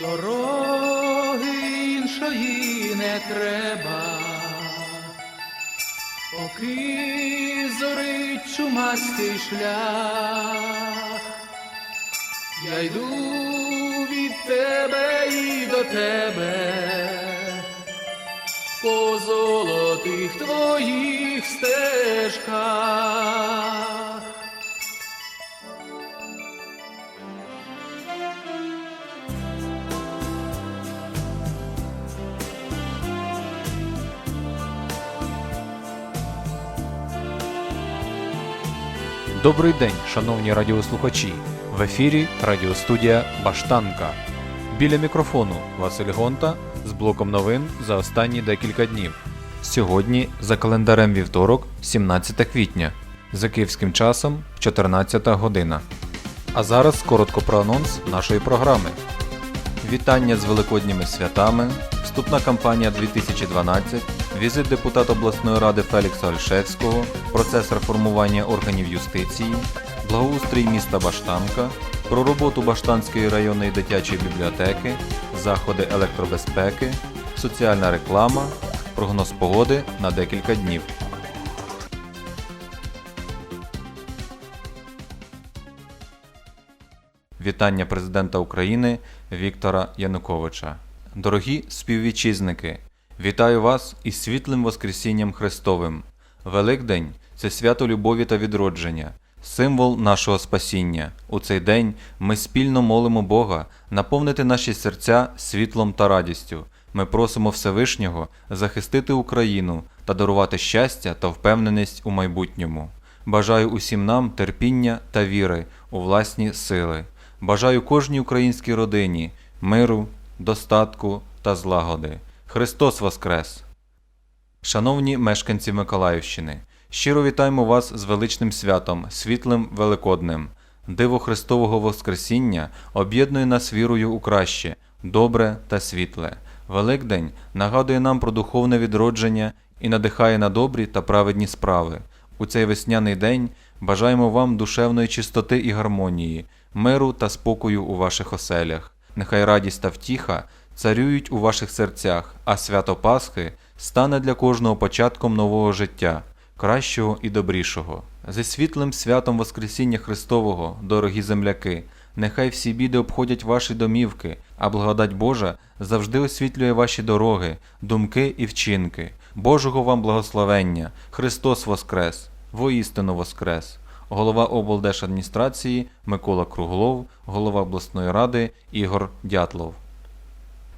Дороги іншої не треба, поки зорить чумастий шлях, я йду від тебе і до тебе, по золотих твоїх стежках. Добрий день, шановні радіослухачі. В ефірі радіостудія Баштанка. Біля мікрофону Василь Гонта з блоком новин за останні декілька днів. Сьогодні за календарем вівторок, 17 квітня, за київським часом 14 година. А зараз коротко про анонс нашої програми. Вітання з великодніми святами, вступна кампанія 2012, візит депутата обласної ради Фелікса Ольшевського, процес реформування органів юстиції, благоустрій міста Баштанка, про роботу Баштанської районної дитячої бібліотеки, заходи електробезпеки, соціальна реклама, прогноз погоди на декілька днів. Вітання президента України Віктора Януковича. Дорогі співвітчизники, вітаю вас із світлим Воскресінням Христовим. Великдень це свято любові та відродження, символ нашого спасіння. У цей день ми спільно молимо Бога наповнити наші серця світлом та радістю. Ми просимо Всевишнього захистити Україну та дарувати щастя та впевненість у майбутньому. Бажаю усім нам терпіння та віри у власні сили. Бажаю кожній українській родині миру, достатку та злагоди. Христос Воскрес! Шановні мешканці Миколаївщини, щиро вітаємо вас з величним святом, світлим Великоднем. Диво Христового Воскресіння об'єднує нас вірою у краще, добре та світле. Великдень нагадує нам про духовне відродження і надихає на добрі та праведні справи. У цей весняний день бажаємо вам душевної чистоти і гармонії, миру та спокою у ваших оселях. Нехай радість та втіха царюють у ваших серцях, а свято Пасхи стане для кожного початком нового життя, кращого і добрішого. Зі світлим святом Воскресіння Христового, дорогі земляки, нехай всі біди обходять ваші домівки, а благодать Божа завжди освітлює ваші дороги, думки і вчинки. Божого вам благословення! Христос Воскрес! Воістину Воскрес! Голова облдержадміністрації Микола Круглов, голова обласної ради Ігор Дятлов.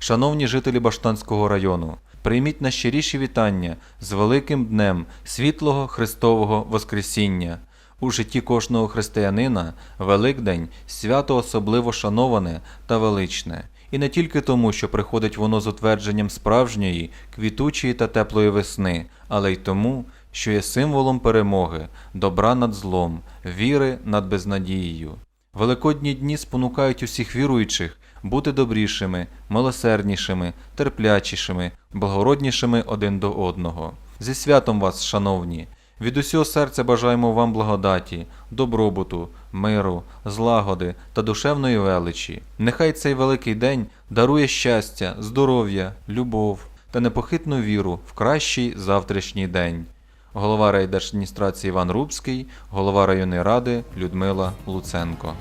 Шановні жителі Баштанського району, прийміть найщиріші вітання з великим днем світлого Христового Воскресіння. У житті кожного християнина Великдень свято особливо шановане та величне, і не тільки тому, що приходить воно з утвердженням справжньої, квітучої та теплої весни, але й тому, що є символом перемоги, добра над злом, віри над безнадією. Великодні дні спонукають усіх віруючих бути добрішими, милосерднішими, терплячішими, благороднішими один до одного. Зі святом вас, шановні! Від усього серця бажаємо вам благодаті, добробуту, миру, злагоди та душевної величі. Нехай цей великий день дарує щастя, здоров'я, любов та непохитну віру в кращий завтрашній день. Голова райдержадміністрації Іван Рубський, голова районної ради Людмила Луценко.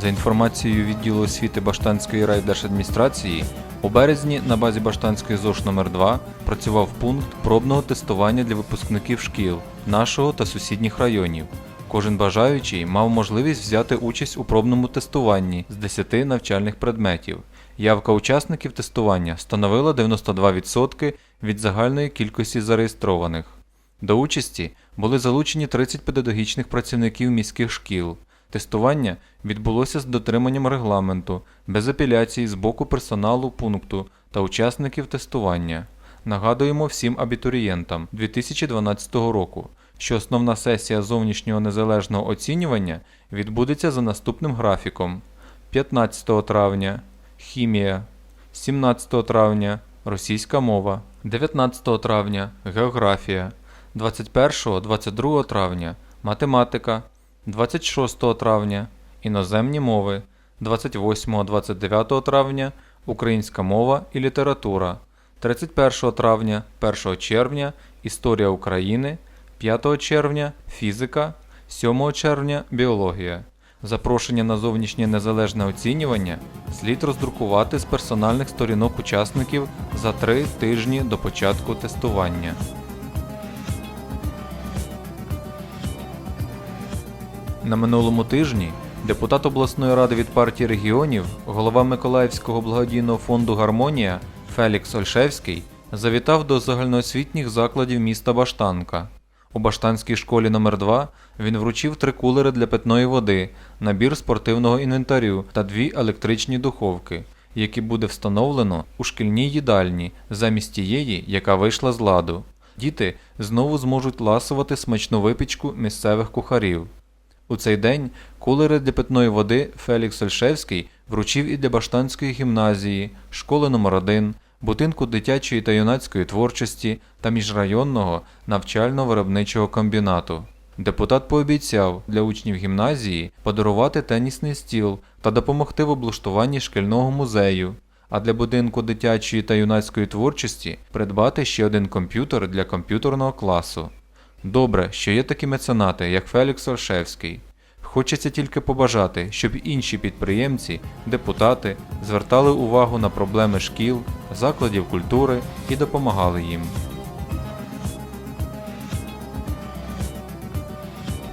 За інформацією відділу освіти Баштанської райдержадміністрації, у березні на базі Баштанської ЗОШ номер 2 працював пункт пробного тестування для випускників шкіл нашого та сусідніх районів. Кожен бажаючий мав можливість взяти участь у пробному тестуванні з 10 навчальних предметів. Явка учасників тестування становила 92% від загальної кількості зареєстрованих. До участі були залучені 30 педагогічних працівників міських шкіл. Тестування відбулося з дотриманням регламенту, без апеляцій з боку персоналу пункту та учасників тестування. Нагадуємо всім абітурієнтам 2012 року, що основна сесія зовнішнього незалежного оцінювання відбудеться за наступним графіком: 15 травня хімія, 17 травня російська мова, 19 травня географія, 21-22 травня математика, 26 травня іноземні мови, 28-29 травня українська мова і література, 31 травня, 1 червня історія України, 5 червня фізика, 7 червня біологія. Запрошення на зовнішнє незалежне оцінювання слід роздрукувати з персональних сторінок учасників за три тижні до початку тестування. На минулому тижні депутат обласної ради від партії регіонів, голова Миколаївського благодійного фонду Гармонія Фелікс Ольшевський завітав до загальноосвітніх закладів міста Баштанка. У Баштанській школі номер 2 він вручив три кулери для питної води, набір спортивного інвентарю та дві електричні духовки, які буде встановлено у шкільній їдальні замість тієї, яка вийшла з ладу. Діти знову зможуть ласувати смачну випічку місцевих кухарів. У цей день кулери для питної води Фелікс Ольшевський вручив і для Баштанської гімназії, школи номер 1 будинку дитячої та юнацької творчості та міжрайонного навчально-виробничого комбінату. Депутат пообіцяв для учнів гімназії подарувати тенісний стіл та допомогти в облаштуванні шкільного музею, а для будинку дитячої та юнацької творчості придбати ще один комп'ютер для комп'ютерного класу. Добре, що є такі меценати, як Фелікс Ольшевський. Хочеться тільки побажати, щоб інші підприємці, депутати звертали увагу на проблеми шкіл, закладів культури і допомагали їм.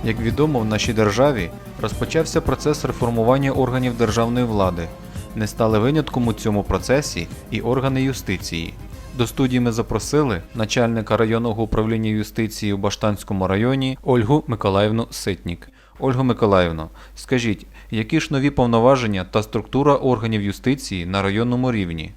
Як відомо, в нашій державі розпочався процес реформування органів державної влади. Не стали винятком у цьому процесі і органи юстиції. До студії ми запросили начальника районного управління юстиції у Баштанському районі Ольгу Миколаївну Ситнік. Ольго Миколаївно, скажіть, які ж нові повноваження та структура органів юстиції на районному рівні?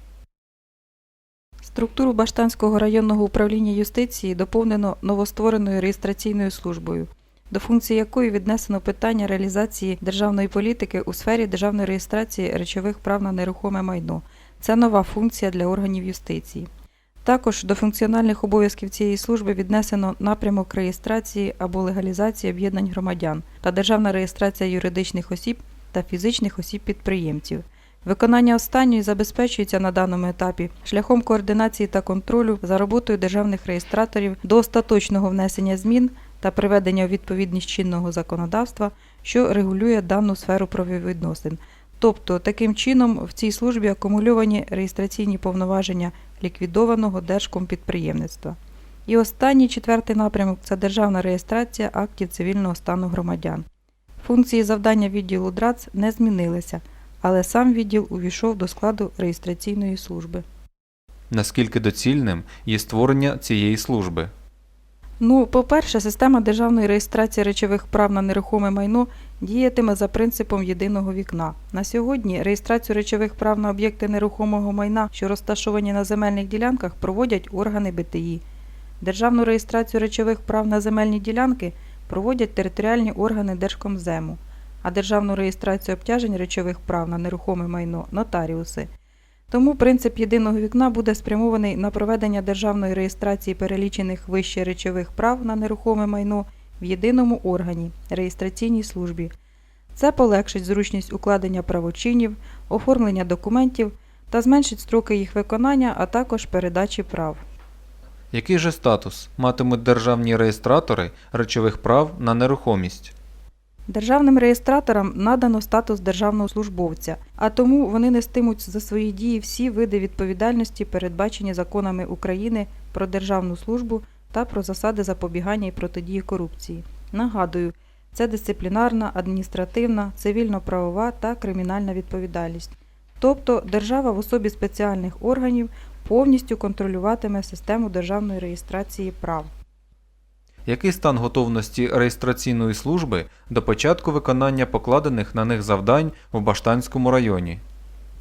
Структуру Баштанського районного управління юстиції доповнено новоствореною реєстраційною службою, до функції якої віднесено питання реалізації державної політики у сфері державної реєстрації речових прав на нерухоме майно. Це нова функція для органів юстиції. Також до функціональних обов'язків цієї служби віднесено напрямок реєстрації або легалізації об'єднань громадян та державна реєстрація юридичних осіб та фізичних осіб-підприємців. Виконання останньої забезпечується на даному етапі шляхом координації та контролю за роботою державних реєстраторів до остаточного внесення змін та приведення у відповідність чинного законодавства, що регулює дану сферу правовідносин. Тобто, таким чином в цій службі акумульовані реєстраційні повноваження ліквідованого держкомпідприємництва. І останній четвертий напрямок це державна реєстрація актів цивільного стану громадян. Функції завдання відділу ДРАЦ не змінилися, але сам відділ увійшов до складу реєстраційної служби. Наскільки доцільним є створення цієї служби? Ну, по-перше, система державної реєстрації речових прав на нерухоме майно діятиме за принципом єдиного вікна. На сьогодні реєстрацію речових прав на об'єкти нерухомого майна, що розташовані на земельних ділянках, проводять органи БТІ. Державну реєстрацію речових прав на земельні ділянки проводять територіальні органи Держкомзему, а державну реєстрацію обтяжень речових прав на нерухоме майно нотаріуси. Тому принцип єдиного вікна буде спрямований на проведення державної реєстрації перелічених вище речових прав на нерухоме майно в єдиному органі реєстраційній службі. Це полегшить зручність укладення правочинів, оформлення документів та зменшить строки їх виконання, а також передачі прав. Який же статус матимуть державні реєстратори речових прав на нерухомість? Державним реєстраторам надано статус державного службовця, а тому вони нестимуть за свої дії всі види відповідальності, передбачені законами України про державну службу та про засади запобігання і протидії корупції. Нагадую, це дисциплінарна, адміністративна, цивільно-правова та кримінальна відповідальність. Тобто держава в особі спеціальних органів повністю контролюватиме систему державної реєстрації прав. Який стан готовності реєстраційної служби до початку виконання покладених на них завдань у Баштанському районі?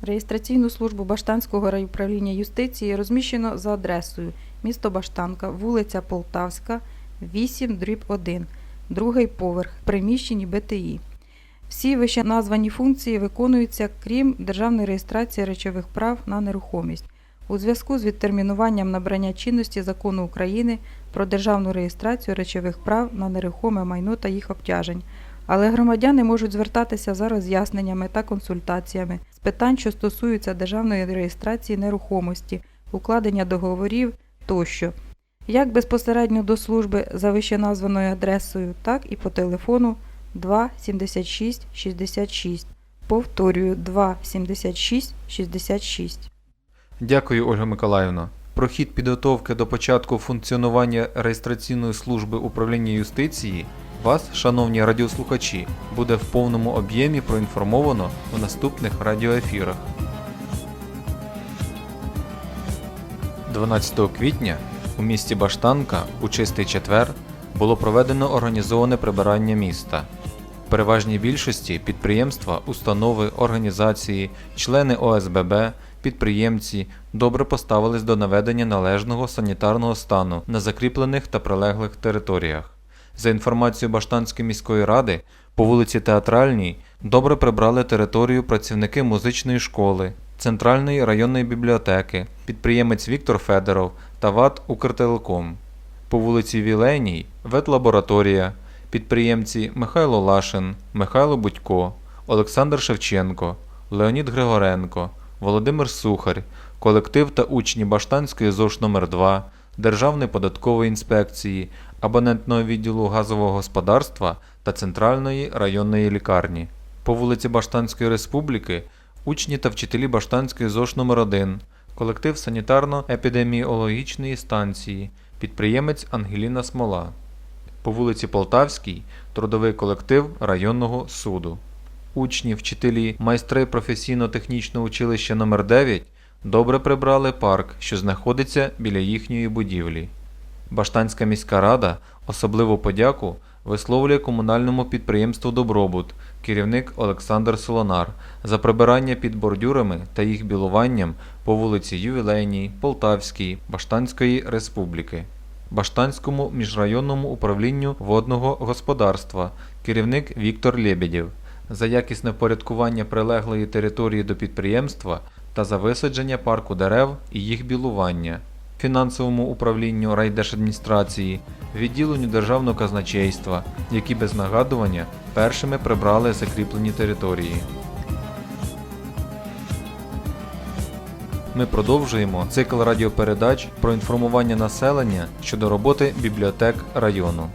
Реєстраційну службу Баштанського райуправління юстиції розміщено за адресою місто Баштанка, вулиця Полтавська, 8 дріб 1, другий поверх, приміщенні БТІ. Всі вище названі функції виконуються крім державної реєстрації речових прав на нерухомість у зв'язку з відтермінуванням набрання чинності закону України про державну реєстрацію речових прав на нерухоме майно та їх обтяжень, але громадяни можуть звертатися за роз'ясненнями та консультаціями з питань, що стосуються державної реєстрації нерухомості, укладення договорів тощо, як безпосередньо до служби за вищеназваною адресою, так і по телефону 2 76 66. Повторюю 2 76 66. Дякую, Ольга Миколаївна. Про хід підготовки до початку функціонування реєстраційної служби управління юстиції вас, шановні радіослухачі, буде в повному об'ємі проінформовано у наступних радіоефірах. 12 квітня у місті Баштанка у чистий четвер було проведено організоване прибирання міста. В переважній більшості підприємства, установи, організації, члени ОСББ, підприємці добре поставились до наведення належного санітарного стану на закріплених та прилеглих територіях. За інформацією Баштанської міської ради, по вулиці Театральній добре прибрали територію працівники музичної школи, Центральної районної бібліотеки, підприємець Віктор Федоров та ВАТ Укртелеком. По вулиці Вілейній ветлабораторія, підприємці Михайло Лашин, Михайло Будько, Олександр Шевченко, Леонід Григоренко, Володимир Сухар, колектив та учні Баштанської ЗОШ номер 2 Державної податкової інспекції, абонентного відділу газового господарства та Центральної районної лікарні. По вулиці Баштанської Республіки учні та вчителі Баштанської ЗОШ номер 1 колектив санітарно-епідеміологічної станції, підприємець Ангеліна Смола. По вулиці Полтавській трудовий колектив районного суду. Учні, вчителі, майстри професійно-технічного училища номер 9 добре прибрали парк, що знаходиться біля їхньої будівлі. Баштанська міська рада особливу подяку висловлює комунальному підприємству Добробут, керівник Олександр Солонар, за прибирання під бордюрами та їх білуванням по вулиці Ювілейній, Полтавській, Баштанської Республіки. Баштанському міжрайонному управлінню водного господарства, керівник Віктор Лєбєдєв, за якісне впорядкування прилеглої території до підприємства та за висадження парку дерев і їх білування, фінансовому управлінню райдержадміністрації, відділенню державного казначейства, які без нагадування першими прибрали закріплені території. Ми продовжуємо цикл радіопередач про інформування населення щодо роботи бібліотек району.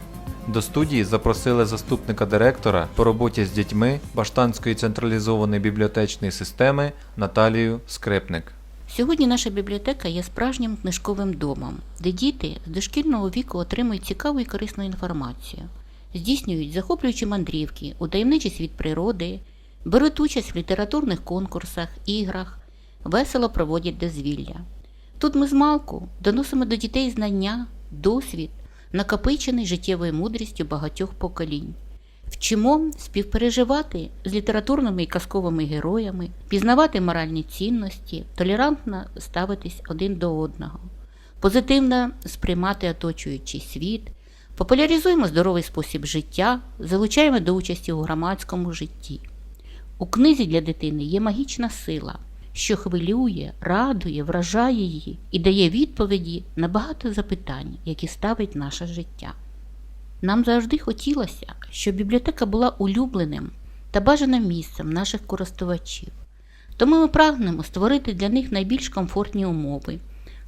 До студії запросили заступника директора по роботі з дітьми Баштанської централізованої бібліотечної системи Наталію Скрипник. Сьогодні наша бібліотека є справжнім книжковим домом, де діти з дошкільного віку отримують цікаву і корисну інформацію, здійснюють захоплюючі мандрівки у таємничий світ природи, беруть участь в літературних конкурсах, іграх, весело проводять дозвілля. Тут ми з малку доносимо до дітей знання, досвід, накопичений життєвою мудрістю багатьох поколінь. Вчимо співпереживати з літературними і казковими героями, пізнавати моральні цінності, толерантно ставитись один до одного, позитивно сприймати оточуючий світ, популяризуємо здоровий спосіб життя, залучаємо до участі у громадському житті. У книзі для дитини є магічна сила, що хвилює, радує, вражає її і дає відповіді на багато запитань, які ставить наше життя. Нам завжди хотілося, щоб бібліотека була улюбленим та бажаним місцем наших користувачів. Тому ми прагнемо створити для них найбільш комфортні умови,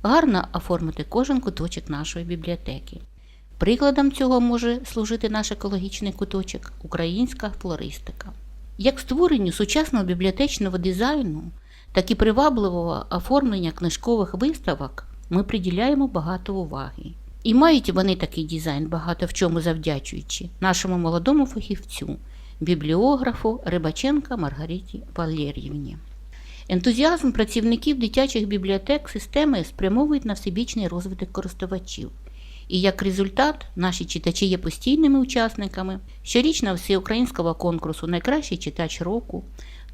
гарно оформити кожен куточок нашої бібліотеки. Прикладом цього може служити наш екологічний куточок українська флористика. Як створенню сучасного бібліотечного дизайну, так і привабливого оформлення книжкових виставок ми приділяємо багато уваги. І мають вони такий дизайн, багато в чому завдячуючи нашому молодому фахівцю, бібліографу Рибаченка Маргариті Валеріївні. Ентузіазм працівників дитячих бібліотек системи спрямовують на всебічний розвиток користувачів. І як результат, наші читачі є постійними учасниками щорічного всеукраїнського конкурсу Найкращий читач року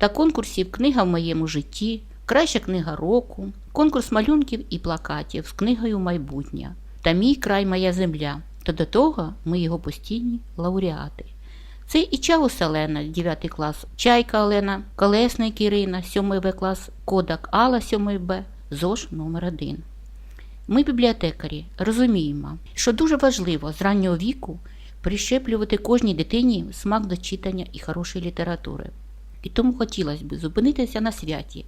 та конкурсів Книга в моєму житті, Краща книга року, конкурс малюнків і плакатів з книгою Майбутнє та Мій край, моя земля. Та до того ми його постійні лауреати. Це і Чаус Олена, 9 клас, Чайка Олена, Колесник Ірина, 7 В клас, Кодак Алла, 7 Б, ЗОЖ номер 1 Ми, бібліотекарі, розуміємо, що дуже важливо з раннього віку прищеплювати кожній дитині смак до читання і хорошої літератури. І тому хотілося б зупинитися на святі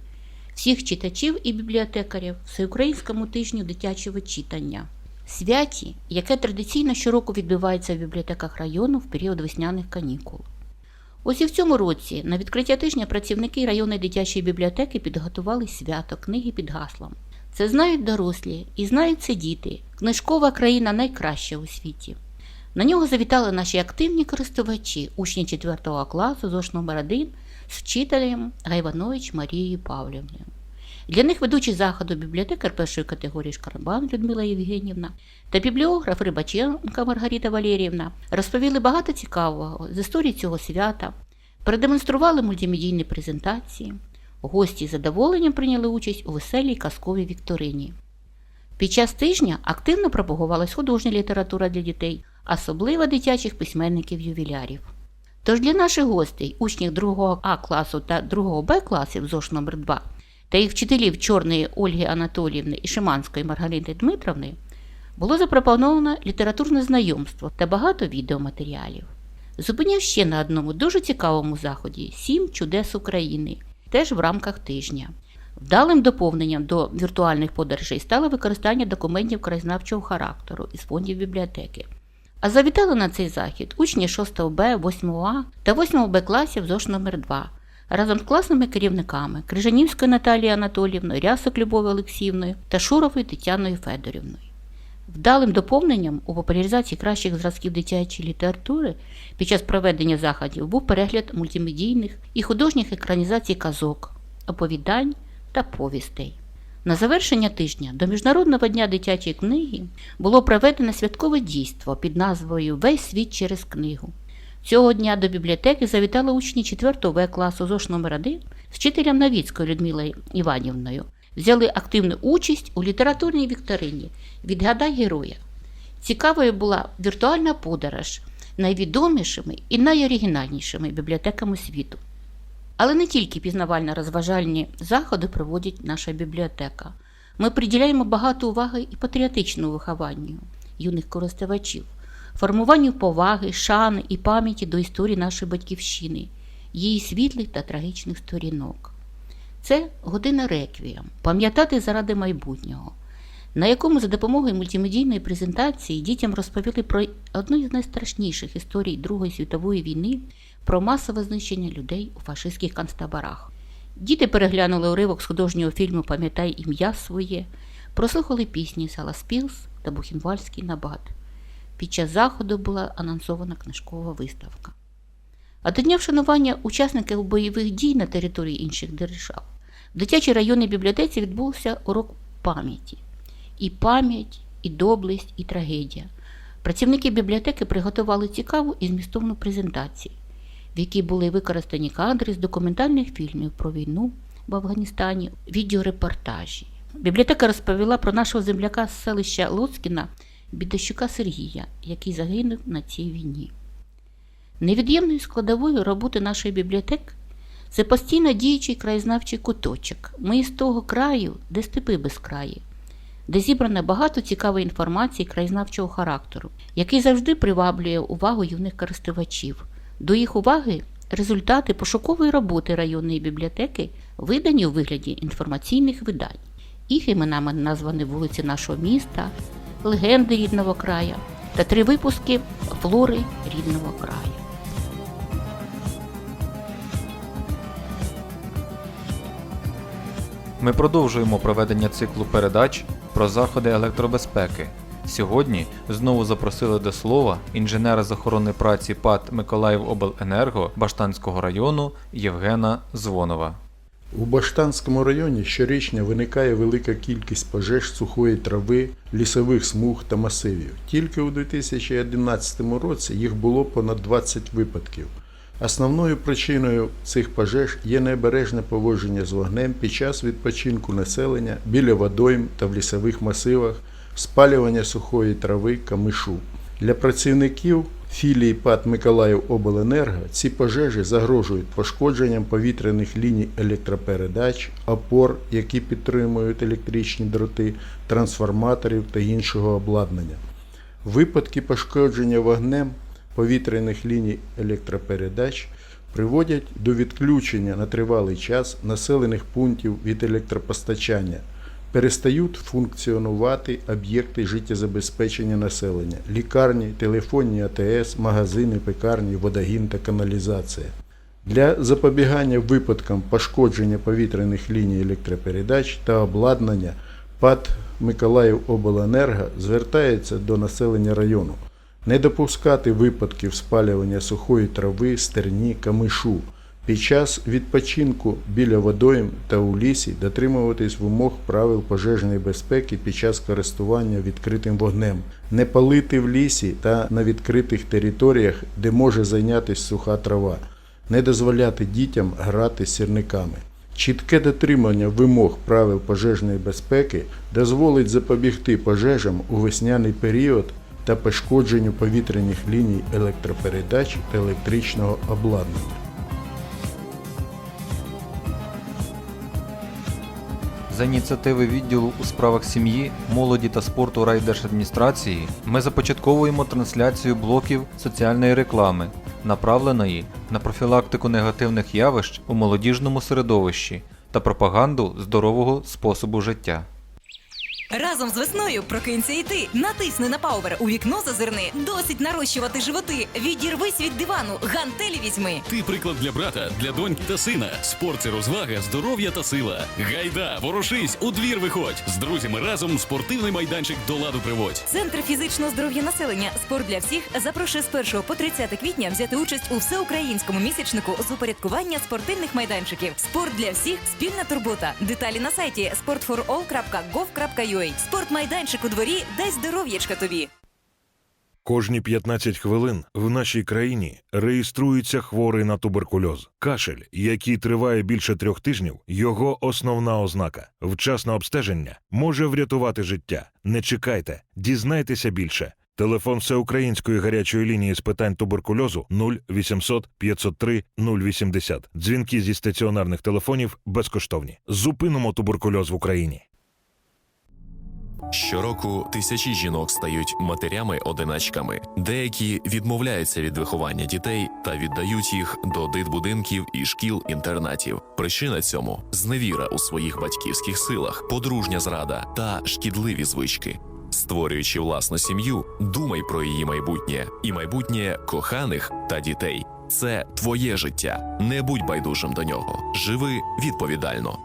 всіх читачів і бібліотекарів Всеукраїнському тижню дитячого читання. Святі, яке традиційно щороку відбувається в бібліотеках району в період весняних канікул. Ось і в цьому році на відкриття тижня працівники районної дитячої бібліотеки підготували свято книги під гаслом. Це знають дорослі і знають це діти. Книжкова країна найкраща у світі. На нього завітали наші активні користувачі, учні 4 класу ЗОШ номер 1 з вчителем Гайванович Марією Павлівною. Для них ведучий заходу бібліотекар першої категорії Шкарбан Людмила Євгенівна та бібліограф Рибаченка Маргарита Валеріївна розповіли багато цікавого з історії цього свята, продемонстрували мультимедійні презентації. Гості з задоволенням прийняли участь у веселій казковій вікторині. Під час тижня активно пропагувалась художня література для дітей, особливо дитячих письменників-ювілярів. Тож для наших гостей, учнів 2 А класу та 2 Б класів ЗОШ номер 2 та їх вчителів Чорної Ольги Анатоліївни і Шиманської Маргалити Дмитровни, було запропоновано літературне знайомство та багато відеоматеріалів. Зупиняв ще на одному дуже цікавому заході Сім чудес України, теж в рамках тижня. Вдалим доповненням до віртуальних подорожей стало використання документів краєзнавчого характеру із фондів бібліотеки. А завітали на цей захід учні 6 Б, 8 А та 8 Б класів ЗОШ номер 2 разом з класними керівниками Крижанівською Наталією Анатоліївною, Рясок Любов'ю Олексіївною та Шуровою Тетяною Федорівною. Вдалим доповненням у популяризації кращих зразків дитячої літератури під час проведення заходів був перегляд мультимедійних і художніх екранізацій казок, оповідань та повістей. На завершення тижня до Міжнародного дня дитячої книги було проведено святкове дійство під назвою Весь світ через книгу. Цього дня до бібліотеки завітали учні 4 В класу ЗОШ номер 1 з вчителем Навіцькою Людмилою Іванівною. Взяли активну участь у літературній вікторині Відгадай героя. Цікавою була віртуальна подорож найвідомішими і найоригінальнішими бібліотеками світу. Але не тільки пізнавально-розважальні заходи проводить наша бібліотека. Ми приділяємо багато уваги і патріотичному вихованню юних користувачів, формуванню поваги, шани і пам'яті до історії нашої батьківщини, її світлих та трагічних сторінок. Це година реквієм, пам'ятати заради майбутнього, на якому за допомогою мультимедійної презентації дітям розповіли про одну із найстрашніших історій Другої світової війни про масове знищення людей у фашистських концтаборах. Діти переглянули уривок з художнього фільму Пам'ятай ім'я своє, прослухали пісні Сала Спілс та Бухенвальський набат. Під час заходу була анонсована книжкова виставка. А до дня вшанування учасників бойових дій на території інших держав в дитячій районній бібліотеці відбувся урок пам'яті. І пам'ять, і доблесть, і трагедія. Працівники бібліотеки приготували цікаву і змістовну презентацію, в якій були використані кадри з документальних фільмів про війну в Афганістані, відеорепортажі. Бібліотека розповіла про нашого земляка з селища Лоцкіна Бідащука Сергія, який загинув на цій війні. Невід'ємною складовою роботи нашої бібліотеки це постійно діючий краєзнавчий куточок. Ми із того краю, де степи безкраї, де зібрано багато цікавої інформації краєзнавчого характеру, який завжди приваблює увагу юних користувачів. До їх уваги результати пошукової роботи районної бібліотеки видані у вигляді інформаційних видань. Їх іменами названі вулиці нашого міста, легенди рідного краю та три випуски флори рідного краю. Ми продовжуємо проведення циклу передач про заходи електробезпеки. Сьогодні знову запросили до слова інженера з охорони праці ПАД Миколаївобленерго Баштанського району Євгена Звонова. У Баштанському районі щорічно виникає велика кількість пожеж сухої трави, лісових смуг та масивів. Тільки у 2011 році їх було понад 20 випадків. Основною причиною цих пожеж є необережне поводження з вогнем під час відпочинку населення біля водойм та в лісових масивах, спалювання сухої трави, камишу. Для працівників філії ПАД Миколаїв Обленерго ці пожежі загрожують пошкодженням повітряних ліній електропередач, опор, які підтримують електричні дроти, трансформаторів та іншого обладнання. Випадки пошкодження вогнем повітряних ліній електропередач приводять до відключення на тривалий час населених пунктів від електропостачання. Перестають функціонувати об'єкти життєзабезпечення населення, лікарні, телефонні АТС, магазини, пекарні, водогін та каналізація. Для запобігання випадкам пошкодження повітряних ліній електропередач та обладнання ПАД Миколаївобленерго звертається до населення району не допускати випадків спалювання сухої трави, стерні, камишу. Під час відпочинку біля водойм та у лісі дотримуватись вимог правил пожежної безпеки під час користування відкритим вогнем, не палити в лісі та на відкритих територіях, де може зайнятися суха трава, не дозволяти дітям грати сірниками. Чітке дотримання вимог правил пожежної безпеки дозволить запобігти пожежам у весняний період та пошкодженню повітряних ліній електропередач та електричного обладнання. За ініціативи відділу у справах сім'ї, молоді та спорту райдержадміністрації ми започатковуємо трансляцію блоків соціальної реклами, направленої на профілактику негативних явищ у молодіжному середовищі та пропаганду здорового способу життя. Разом з весною прокинься і ти. Натисни на паувер у вікно зазирни. Досить нарощувати животи. Відірвись від дивану. Гантелі візьми. Ти приклад для брата, для доньки та сина. Спорт це розвага, здоров'я та сила. Гайда, ворушись, у двір виходь. З друзями разом спортивний майданчик до ладу приводь. Центр фізичного здоров'я населення. Спорт для всіх запрошує з 1 по 30 квітня взяти участь у всеукраїнському місячнику з упорядкування спортивних майданчиків. Спорт для всіх спільна турбота. Деталі на сайті sportforall.gov.ua Спортмайданчик у дворі дай здоров'ячка тобі. Кожні 15 хвилин в нашій країні реєструється хворий на туберкульоз. Кашель, який триває більше трьох тижнів, його основна ознака. Вчасне обстеження може врятувати життя. Не чекайте, дізнайтеся більше. Телефон всеукраїнської гарячої лінії з питань туберкульозу 0800 503 080. Дзвінки зі стаціонарних телефонів безкоштовні. Зупинимо туберкульоз в Україні. Щороку тисячі жінок стають матерями-одиначками. Деякі відмовляються від виховання дітей та віддають їх до дитбудинків і шкіл-інтернатів. Причина цьому зневіра у своїх батьківських силах, подружня зрада та шкідливі звички. Створюючи власну сім'ю, думай про її майбутнє і майбутнє коханих та дітей. Це твоє життя. Не будь байдужим до нього. Живи відповідально.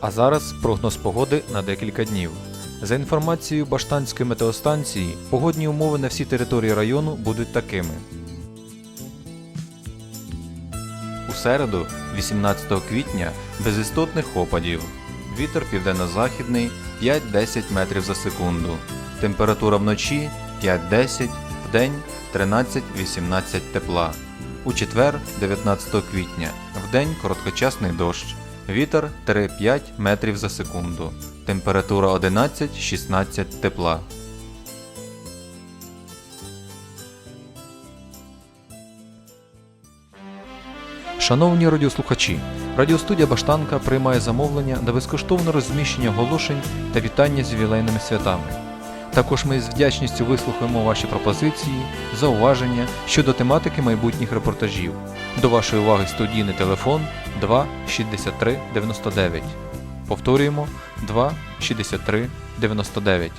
А зараз прогноз погоди на декілька днів. За інформацією Баштанської метеостанції, погодні умови на всій території району будуть такими. У середу, 18 квітня, без істотних опадів. Вітер південно-західний 5-10 метрів за секунду. Температура вночі 5-10, вдень 13-18 тепла. У четвер, 19 квітня, вдень короткочасний дощ. Вітер 3-5 метрів за секунду. Температура 11-16 тепла. Шановні радіослухачі, радіостудія Баштанка приймає замовлення на безкоштовне розміщення оголошень та вітання з ювілейними святами. Також ми з вдячністю вислухаємо ваші пропозиції, зауваження щодо тематики майбутніх репортажів. До вашої уваги студійний телефон 2 63 99. Повторюємо 2 63 99.